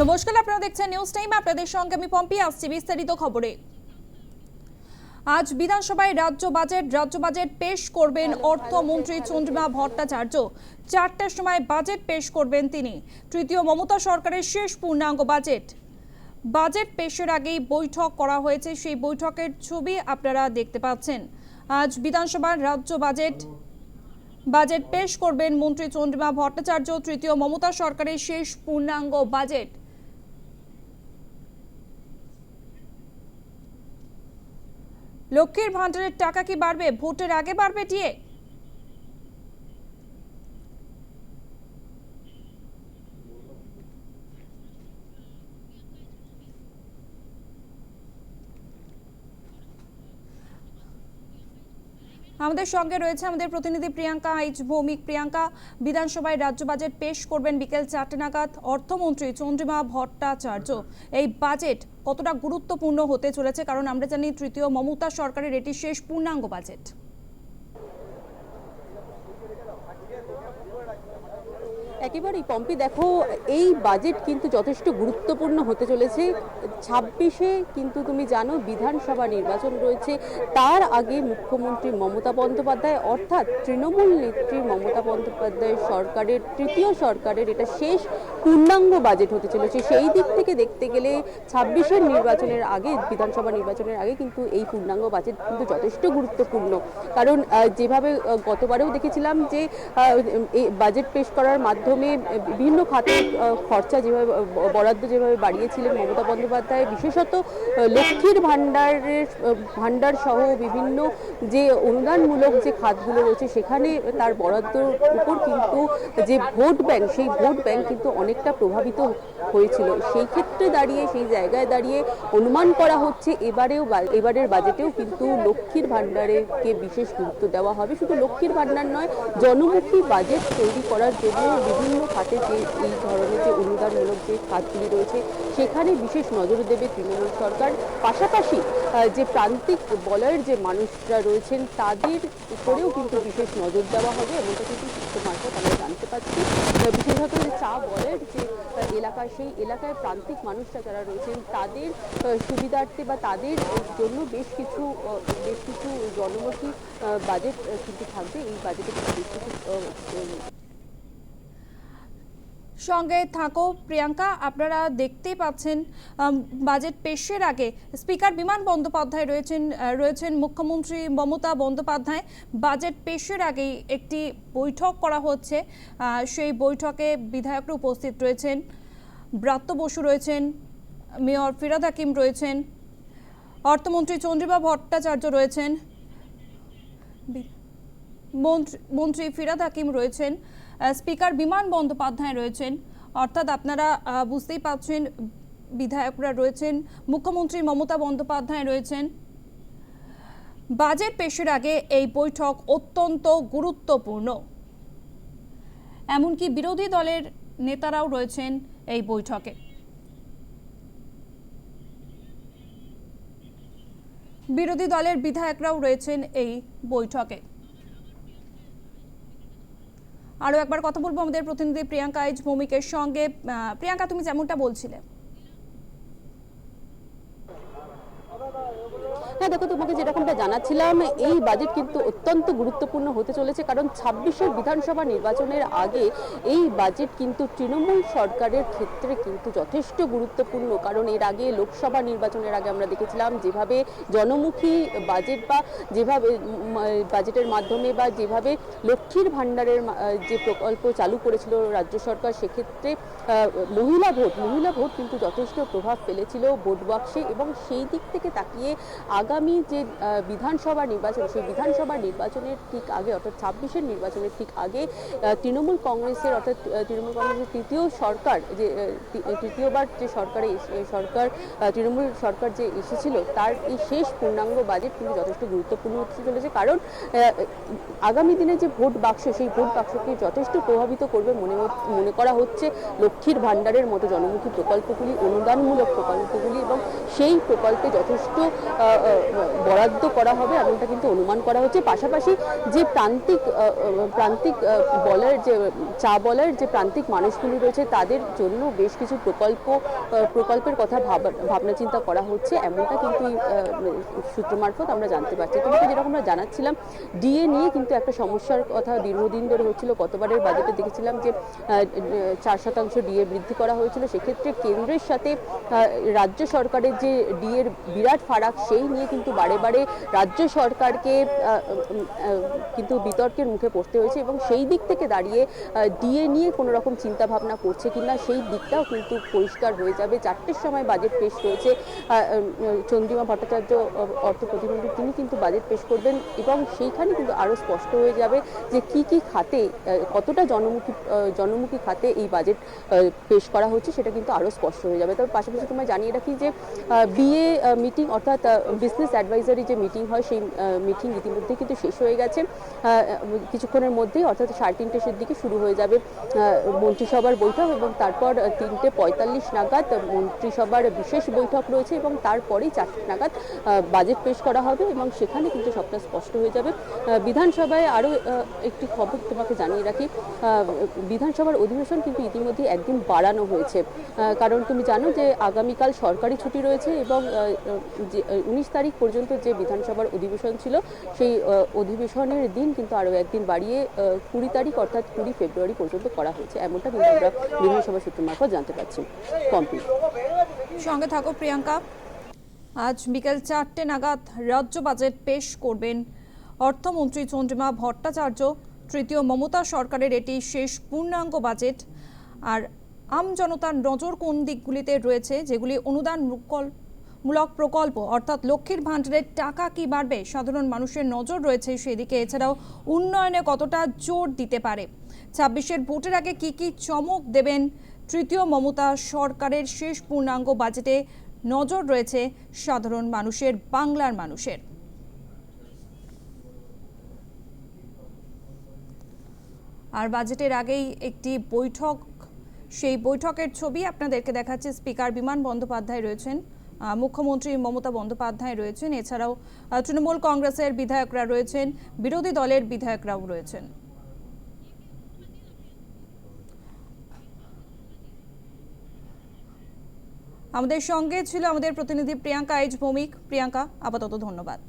নমস্কার আপনারা দেখছেন নিউজ টাইম আপনাদের সঙ্গে আমি পম্পি আসছি বিস্তারিত খবরে। আজ বিধানসভায় রাজ্য বাজেট রাজ্য বাজেট পেশ করবেন অর্থমন্ত্রী চন্দ্রিমা ভট্টাচার্য। চারটার সময় বাজেট পেশ করবেন তিনি। তৃতীয় মমতা সরকারের শেষ পূর্ণাঙ্গ বাজেট। বাজেট পেশের আগেই বৈঠক করা হয়েছে সেই বৈঠকের ছবি আপনারা দেখতে পাচ্ছেন। আজ বিধানসভার রাজ্য বাজেট বাজেট পেশ করবেন মন্ত্রী চন্দ্রিমা ভট্টাচার্য। তৃতীয় মমতা সরকারের শেষ পূর্ণাঙ্গ বাজেট। লক্ষ্মীর ভাণ্ডারের টাকা কি বাড়বে? ভোটের আগে বাড়বে টিয়ে আমাদের সঙ্গে রয়েছে আমাদের প্রতিনিধি প্রিয়াঙ্কা আইচ ভৌমিক। প্রিয়াঙ্কা, বিধানসভায় রাজ্য বাজেট পেশ করবেন বিকেল চারটে নাগাদ। অর্থমন্ত্রী চন্দ্রিমা ভট্টাচার্য, এই বাজেট কতটা গুরুত্বপূর্ণ হতে চলেছে? কারণ আমরা জানি তৃতীয় মমতা সরকারের এটি শেষ পূর্ণাঙ্গ বাজেট। একেবারেই পম্পি, দেখো, এই বাজেট কিন্তু যথেষ্ট গুরুত্বপূর্ণ হতে চলেছে। ছাব্বিশে কিন্তু তুমি জানো বিধানসভা নির্বাচন রয়েছে। তার আগে মুখ্যমন্ত্রী মমতা বন্দ্যোপাধ্যায়, অর্থাৎ তৃণমূল নেত্রী মমতা বন্দ্যোপাধ্যায় সরকারের, তৃতীয় সরকারের এটা শেষ পূর্ণাঙ্গ বাজেট হতে চলেছে। সেই দিক থেকে দেখতে গেলে ছাব্বিশের নির্বাচনের আগে, বিধানসভা নির্বাচনের আগে কিন্তু এই পূর্ণাঙ্গ বাজেট কিন্তু যথেষ্ট গুরুত্বপূর্ণ। কারণ যেভাবে গতবারেও দেখেছিলাম যে বাজেট পেশ করার মাধ্যমে বিভিন্ন খাতের আহ, খরচা যেভাবে বরাদ্দ যেভাবে বাড়িয়েছিলেন মমতা বন্দ্যোপাধ্যায় বিশেষত লক্ষ্মীর ভাণ্ডারের ভাণ্ডার সহ বিভিন্ন যে অনুদানমূলক যে খাতগুলো রয়েছে সেখানে তার বরাদ্দর উপর কিন্তু যে ভোট ব্যাংক সেই ভোট ব্যাংক কিন্তু অনেকটা প্রভাবিত হয়েছিল। সেই ক্ষেত্রে দাঁড়িয়ে সেই জায়গায় দাঁড়িয়ে অনুমান করা হচ্ছে এবারেও এবারের বাজেটেও কিন্তু লক্ষ্মীর ভাণ্ডারেকে বিশেষ গুরুত্ব দেওয়া হবে। শুধু লক্ষ্মীর ভাণ্ডার নয় জনমুখী বাজেট তৈরি করার জন্য বিভিন্ন খাতে যে এই ধরনের যে অনুদানমূলক যে খাতগুলি রয়েছে, সেখানে বিশেষ নজর দেবে তৃণমূল সরকার। পাশাপাশি যে প্রান্তিক বলয়ের যে মানুষরা রয়েছেন, তাদের উপরেও কিন্তু বিশেষ নজর দেওয়া হবে। এমনটা কিন্তু সূত্র মারফত আমরা জানতে পারছি। বিশেষত যে চা বলয়ের যে এলাকা, সেই এলাকায় প্রান্তিক মানুষরা যারা রয়েছেন, তাদের সুবিধার্থে বা তাদের জন্য বেশ কিছু বেশ কিছু জনমুখী বাজেট কিন্তু থাকবে। এই বাজেটে কিন্তু বেশ কিছু সঙ্গে থাকো। প্রিয়াঙ্কা, আপনারা দেখতেই পাচ্ছেন বাজেট পেশের আগে স্পিকার বিমান বন্দ্যোপাধ্যায় রয়েছেন রয়েছেন মুখ্যমন্ত্রী মমতা বন্দ্যোপাধ্যায়। বাজেট পেশের আগেই একটি বৈঠক করা হচ্ছে সেই বৈঠকে বিধায়করা উপস্থিত রয়েছেন, ব্রাত্য বসু রয়েছেন, মেয়র ফিরাদ হাকিম রয়েছেন, অর্থমন্ত্রী চন্দ্রিমা ভট্টাচার্য রয়েছেন। মন্ত্রী ফিরাদ হাকিম রয়েছেন স্পিকার বিমান বন্দ্যোপাধ্যায় রয়েছেন, অর্থাৎ আপনারা বুঝতেই পারছেন, বিধায়করা রয়েছেন, মুখ্যমন্ত্রী মমতা বন্দ্যোপাধ্যায় রয়েছেন। বাজেট পেশের আগে এই বৈঠক অত্যন্ত গুরুত্বপূর্ণ। এমনকি বিরোধী দলের নেতারাও রয়েছেন এই বৈঠকে। বিরোধী দলের বিধায়করাও রয়েছেন এই বৈঠকে। আরও একবার কথা বলব আমাদের প্রতিনিধি প্রিয়াঙ্কা এইচ ভৌমিকের সঙ্গে। প্রিয়াঙ্কা, তুমি যেমনটা বলছিলে। হ্যাঁ দেখো তোমাকে যেরকমটা জানাচ্ছিলাম, এই বাজেট কিন্তু অত্যন্ত গুরুত্বপূর্ণ হতে চলেছে, কারণ ছাব্বিশের বিধানসভা নির্বাচনের আগে এই বাজেট কিন্তু তৃণমূল সরকারের ক্ষেত্রে কিন্তু যথেষ্ট গুরুত্বপূর্ণ। কারণ এর আগে লোকসভা নির্বাচনের আগে আমরা দেখেছিলাম, যেভাবে জনমুখী বাজেট বা যেভাবে বাজেটের মাধ্যমে বা যেভাবে লক্ষ্মীর ভাণ্ডারের যে প্রকল্প চালু করেছিল রাজ্য সরকার, সেক্ষেত্রে মহিলা ভোট মহিলা ভোট কিন্তু যথেষ্ট প্রভাব ফেলেছিল ভোট বাক্সে এবং সেই দিক থেকে তাকিয়ে আগামী যে বিধানসভা নির্বাচন, সেই বিধানসভা নির্বাচনের ঠিক আগে, অর্থাৎ ছাব্বিশের নির্বাচনের ঠিক আগে তৃণমূল কংগ্রেসের, অর্থাৎ তৃণমূল কংগ্রেসের তৃতীয় সরকার যে তৃতীয়বার যে সরকারে সরকার তৃণমূল সরকার যে এসেছিল, তার এই শেষ পূর্ণাঙ্গ বাজেট কিন্তু যথেষ্ট গুরুত্বপূর্ণ হতে চলেছে। কারণ আগামী দিনে যে ভোট বাক্স, সেই ভোট বাক্সকে যথেষ্ট প্রভাবিত করবে মনে মনে করা হচ্ছে লক্ষ্মীর ভাণ্ডারের মতো জনমুখী প্রকল্পগুলি, অনুদানমূলক প্রকল্পগুলি এবং সেই প্রকল্পে যথেষ্ট বরাদ্দ করা হবে এমনটা কিন্তু অনুমান করা হচ্ছে। পাশাপাশি যে প্রান্তিক প্রান্তিক বলার যে, চা বলার যে প্রান্তিক মানুষগুলি রয়েছে, তাদের জন্য বেশ কিছু প্রকল্প প্রকল্পের কথা ভাবনা চিন্তা করা হচ্ছে। এমনটা কিন্তু সূত্র মারফত আমরা জানতে পারছি। তোমাকে যেরকম আমরা জানাচ্ছিলাম, ডিএ নিয়ে কিন্তু একটা সমস্যার কথা দীর্ঘদিন ধরে হচ্ছিল। গতবারের বাজেটে দেখেছিলাম যে চার শতাংশ ডিএ বৃদ্ধি করা হয়েছিল। সেক্ষেত্রে কেন্দ্রের সাথে রাজ্য সরকারের যে ডিএর বিরাট ফারাক, সেই নিয়ে কিন্তু বারে বারে রাজ্য সরকারকে কিন্তু বিতর্কের মুখে পড়তে হয়েছে এবং সেই দিক থেকে দাঁড়িয়ে ডিএ নিয়ে কোনো রকম চিন্তা ভাবনা করছে কিনা সেই দিকটাও কিন্তু পরিষ্কার হয়ে যাবে। চারটের সময় বাজেট পেশ রয়েছে চন্দ্রিমা ভট্টাচার্য অর্থ প্রতিমন্ত্রী। তিনি কিন্তু বাজেট পেশ করবেন এবং সেইখানে কিন্তু আরও স্পষ্ট হয়ে যাবে যে কি কি খাতে কতটা জনমুখী জনমুখী খাতে এই বাজেট পেশ করা হচ্ছে সেটা কিন্তু আরও স্পষ্ট হয়ে যাবে। তবে পাশাপাশি তোমায় জানিয়ে রাখি যে বিএ মিটিং অর্থাৎ বিজনেস অ্যাডভাইজারি যে মিটিং হয়, সেই মিটিং ইতিমধ্যে কিন্তু শেষ হয়ে গেছে। কিছুক্ষণের মধ্যেই অর্থাৎ সাড়ে তিনটের দিকে শুরু হয়ে যাবে মন্ত্রিসভার বৈঠক এবং তারপর তিনটে পঁয়তাল্লিশ নাগাদ মন্ত্রিসভার বিশেষ বৈঠক রয়েছে এবং তারপরেই চারটে নাগাদ বাজেট পেশ করা হবে এবং সেখানে কিন্তু সবটা স্পষ্ট হয়ে যাবে। বিধানসভায় আরও একটি খবর তোমাকে জানিয়ে রাখি বিধানসভার অধিবেশন কিন্তু ইতিমধ্যে একদিন বাড়ানো হয়েছে। কারণ তুমি জানো যে আগামীকাল সরকারি ছুটি রয়েছে এবং উনিশ তারিখ পর্যন্ত যে বিধানসভার অধিবেশন ছিল, সেই অধিবেশনের দিন কিন্তু আরও একদিন বাড়িয়ে কুড়ি তারিখ অর্থাৎ কুড়ি ফেব্রুয়ারি পর্যন্ত করা হয়েছে। এমনটা কিন্তু আমরা বিধানসভা সূত্র মারফত জানতে পারছি। কমপ্লি সঙ্গে থাকো প্রিয়াঙ্কা। আজ বিকেল চারটে নাগাদ রাজ্য বাজেট পেশ করবেন অর্থমন্ত্রী চন্দ্রিমা ভট্টাচার্য। তৃতীয় মমতা সরকারের এটি শেষ পূর্ণাঙ্গ বাজেট। আর আম জনতার নজর কোন দিকগুলিতে রয়েছে, যেগুলি অনুদান মুকল- মূলক প্রকল্প, অর্থাৎ লক্ষ্মীর ভাণ্ডারের টাকা কি বাড়বে? সাধারণ মানুষের নজর রয়েছে সেদিকে। এছাড়াও উন্নয়নে কতটা জোর দিতে পারে? ছাব্বিশের ভোটের আগে কি কি চমক দেবেন? তৃতীয় মমতা সরকারের শেষ পূর্ণাঙ্গ বাজেটে নজর রয়েছে সাধারণ মানুষের, বাংলার মানুষের। আর বাজেটের আগেই একটি বৈঠক, সেই বৈঠকের ছবি আপনাদেরকে দেখাচ্ছে স্পিকার বিমান বন্দ্যোপাধ্যায় রয়েছেন। মুখ্যমন্ত্রী মমতা বন্দ্যোপাধ্যায় রয়েছেন। এছাড়াও তৃণমূল কংগ্রেসের বিধায়করা রয়েছেন, বিরোধী দলের বিধায়করাও রয়েছেন। আমাদের সঙ্গে ছিল আমাদের প্রতিনিধি প্রিয়াঙ্কা এইচ ভৌমিক। প্রিয়াঙ্কা, আপাতত ধন্যবাদ।